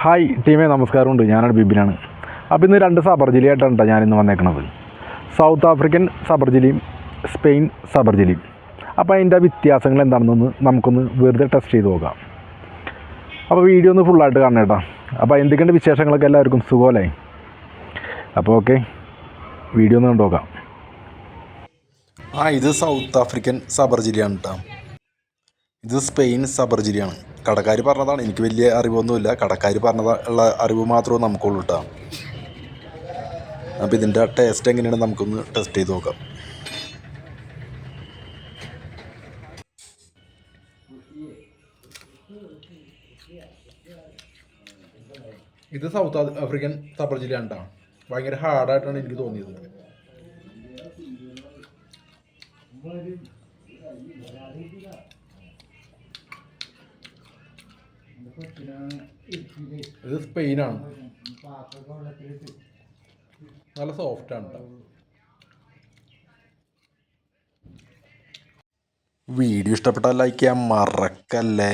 Hi ടീമേ നമസ്കാരമുണ്ട്. ഞാനാണ് ബിബിനാണ്. അപ്പോൾ ഇന്ന് രണ്ട് സബർ ജില്ലയായിട്ടാണ് ഞാൻ ഞാനിന്ന് വന്നേക്കണത്. സൗത്ത് ആഫ്രിക്കൻ സബർ ജില്ലയും സ്പെയിൻ സബർ ജില്ലയും. അപ്പോൾ അതിന്റെ വ്യത്യാസങ്ങൾ എന്താണെന്നൊന്ന് നമുക്കൊന്ന് വെറുതെ ടെസ്റ്റ് ചെയ്ത് നോക്കാം. അപ്പോൾ വീഡിയോ ഒന്ന് ഫുള്ളായിട്ട് കാണണം കേട്ടോ അപ്പോൾ എന്തൊക്കെയുണ്ട് വിശേഷങ്ങളൊക്കെ എല്ലാവർക്കും? സുഖമല്ലേ? അപ്പോൾ ഓക്കെ വീഡിയോ ഒന്ന് കണ്ടു നോക്കാം. ആ ഇത് സൗത്ത് ആഫ്രിക്കൻ സബർ ജില്ലയാണ് കേട്ടോ ഇത് സ്പെയിൻ സബർ ജില്ലയാണ്. കടക്കാർ പറഞ്ഞതാണ്. എനിക്ക് വലിയ അറിവൊന്നുമില്ല. കടക്കാർ പറഞ്ഞതുള്ള അറിവ് മാത്രമേ നമുക്കുള്ളൂ കേട്ടോ അപ്പോൾ ഇതിന്റെ ടേസ്റ്റ് എങ്ങനെയാണ് നമുക്കൊന്ന് ടെസ്റ്റ് ചെയ്ത് നോക്കാം. ഇത് സൗത്ത് ആഫ്രിക്കൻ സബർ ജില്ലയാണ് ഭയങ്കര ഹാർഡായിട്ടാണ് എനിക്ക് തോന്നിയത്. ഇത് സ്പെയിനാണ് നല്ല സോഫ്റ്റ് ആണ് വീഡിയോ ഇഷ്ടപ്പെട്ടാൽ ലൈക്ക് ചെയ്യാൻ മറക്കല്ലേ?